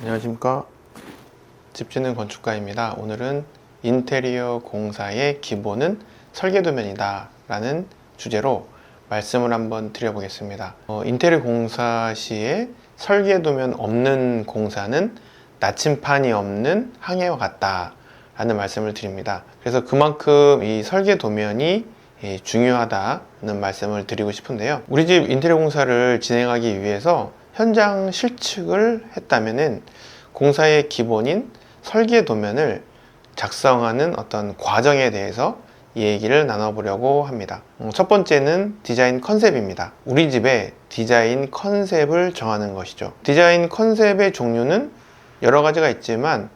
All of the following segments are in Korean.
안녕하십니까? 집지는 건축가입니다. 오늘은 인테리어 공사의 기본은 설계도면이다 라는 주제로 말씀을 한번 드려보겠습니다. 어, 인테리어 공사 시에 설계도면 없는 공사는 나침판이 없는 항해와 같다 라는 말씀을 드립니다. 그래서 그만큼 이 설계도면이 예, 중요하다는 말씀을 드리고 싶은데요. 우리 집 인테리어 공사를 진행하기 위해서 현장 실측을 했다면은 공사의 기본인 설계 도면을 작성하는 어떤 과정에 대해서 얘기를 나눠보려고 합니다. 음, 첫 번째는 디자인 컨셉입니다. 우리 집의 디자인 컨셉을 정하는 것이죠. 디자인 컨셉의 종류는 여러 가지가 있지만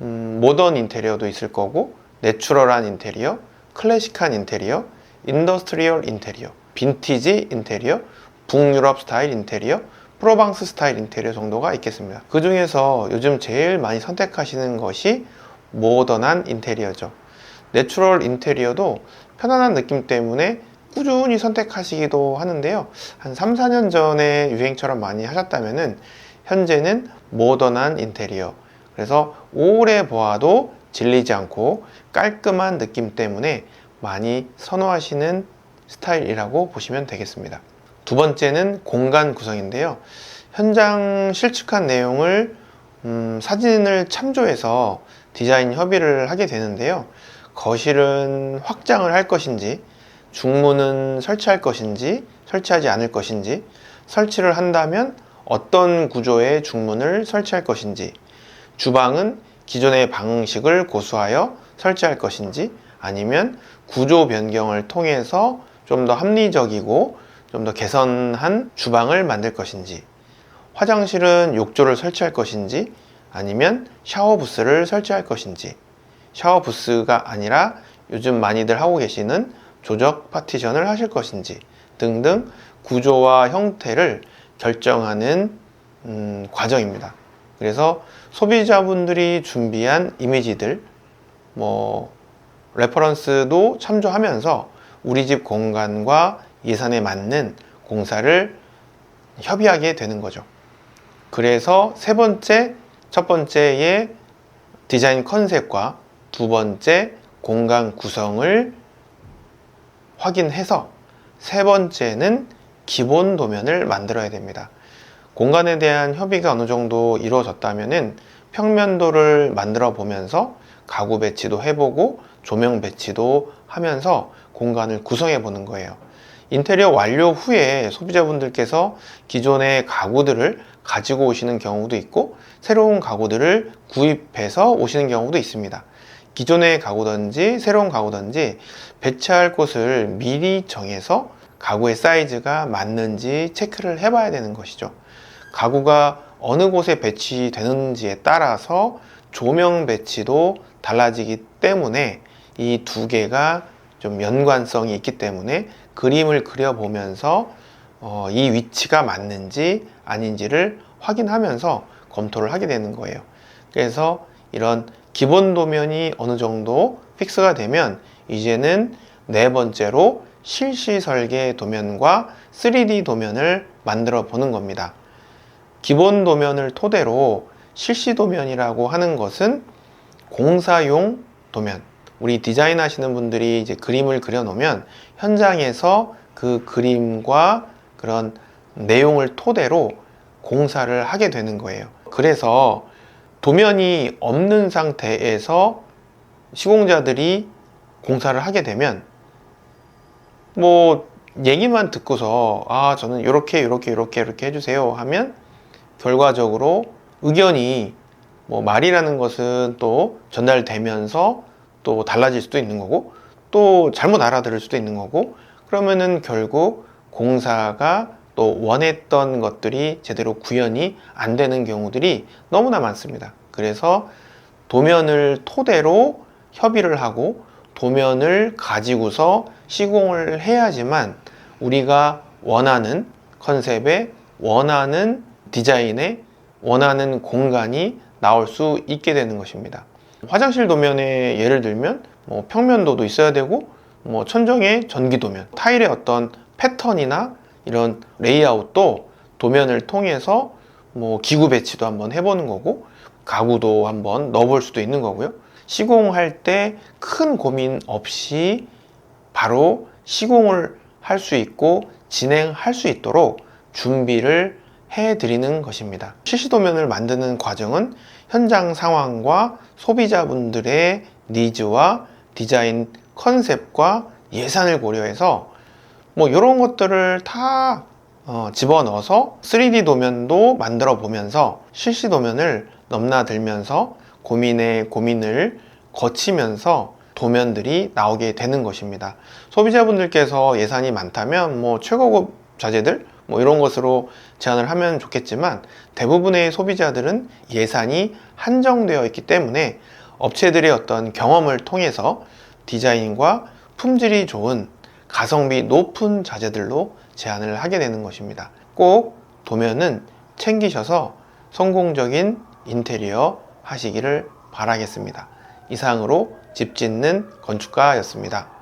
음, 모던 인테리어도 있을 거고 내추럴한 인테리어, 클래식한 인테리어, 인더스트리얼 인테리어, 빈티지 인테리어, 북유럽 스타일 인테리어, 프로방스 스타일 인테리어 정도가 있겠습니다. 그 중에서 요즘 제일 많이 선택하시는 것이 모던한 인테리어죠. 내추럴 인테리어도 편안한 느낌 때문에 꾸준히 선택하시기도 하는데요. 한 3, 4년 전에 유행처럼 많이 하셨다면은 현재는 모던한 인테리어. 그래서 오래 보아도 질리지 않고 깔끔한 느낌 때문에 많이 선호하시는 스타일이라고 보시면 되겠습니다. 두 번째는 공간 구성인데요. 현장 실측한 내용을 음, 사진을 참조해서 디자인 협의를 하게 되는데요. 거실은 확장을 할 것인지, 중문은 설치할 것인지, 설치하지 않을 것인지, 설치를 한다면 어떤 구조의 중문을 설치할 것인지, 주방은 기존의 방식을 고수하여 설치할 것인지, 아니면 구조 변경을 통해서 좀 더 합리적이고 좀 더 개선한 주방을 만들 것인지, 화장실은 욕조를 설치할 것인지, 아니면 샤워 부스를 설치할 것인지, 샤워 부스가 아니라 요즘 많이들 하고 계시는 조적 파티션을 하실 것인지 등등 구조와 형태를 결정하는 음, 과정입니다. 그래서 소비자분들이 준비한 이미지들, 뭐 레퍼런스도 참조하면서 우리 집 공간과 예산에 맞는 공사를 협의하게 되는 거죠. 그래서 세 번째, 첫 번째의 디자인 컨셉과 두 번째 공간 구성을 확인해서 세 번째는 기본 도면을 만들어야 됩니다. 공간에 대한 협의가 어느 정도 이루어졌다면은 평면도를 만들어 보면서 가구 배치도 해보고 조명 배치도 하면서 공간을 구성해 보는 거예요. 인테리어 완료 후에 소비자분들께서 기존의 가구들을 가지고 오시는 경우도 있고 새로운 가구들을 구입해서 오시는 경우도 있습니다. 기존의 가구든지 새로운 가구든지 배치할 곳을 미리 정해서 가구의 사이즈가 맞는지 체크를 해봐야 되는 것이죠. 가구가 어느 곳에 배치되는지에 따라서 조명 배치도 달라지기 때문에 이 두 개가 좀 연관성이 있기 때문에 그림을 그려보면서 어, 이 위치가 맞는지 아닌지를 확인하면서 검토를 하게 되는 거예요. 그래서 이런 기본 도면이 어느 정도 픽스가 되면 이제는 네 번째로 실시 설계 도면과 3D 도면을 만들어 보는 겁니다. 기본 도면을 토대로 실시 도면이라고 하는 것은 공사용 도면. 우리 디자인 하시는 분들이 이제 그림을 그려 놓으면 현장에서 그 그림과 그런 내용을 토대로 공사를 하게 되는 거예요. 그래서 도면이 없는 상태에서 시공자들이 공사를 하게 되면 뭐 얘기만 듣고서 아 저는 이렇게 이렇게 이렇게 이렇게 해주세요 하면 결과적으로 의견이 뭐 말이라는 것은 또 전달되면서 또 달라질 수도 있는 거고 또 잘못 알아들을 수도 있는 거고 그러면은 결국 공사가 또 원했던 것들이 제대로 구현이 안 되는 경우들이 너무나 많습니다. 그래서 도면을 토대로 협의를 하고 도면을 가지고서 시공을 해야지만 우리가 원하는 컨셉에 원하는 디자인에 원하는 공간이 나올 수 있게 되는 것입니다. 화장실 도면에 예를 들면 뭐 평면도도 있어야 되고 뭐 천정에 전기 도면, 타일의 어떤 패턴이나 이런 레이아웃도 도면을 통해서 뭐 기구 배치도 한번 해보는 거고 가구도 한번 넣어볼 수도 있는 거고요. 시공할 때 큰 고민 없이 바로 시공을 할 수 있고 진행할 수 있도록 준비를 해 드리는 것입니다. 실시도면을 만드는 과정은 현장 상황과 소비자분들의 니즈와 디자인 컨셉과 예산을 고려해서 뭐 이런 것들을 다 어, 집어넣어서 3D 도면도 만들어 보면서 실시 도면을 넘나들면서 고민의 고민을 거치면서 도면들이 나오게 되는 것입니다. 소비자분들께서 예산이 많다면 뭐 최고급 자재들 뭐 이런 것으로 제안을 하면 좋겠지만 대부분의 소비자들은 예산이 한정되어 있기 때문에 업체들의 어떤 경험을 통해서 디자인과 품질이 좋은 가성비 높은 자재들로 제안을 하게 되는 것입니다. 꼭 도면은 챙기셔서 성공적인 인테리어 하시기를 바라겠습니다. 이상으로 집 짓는 건축가였습니다.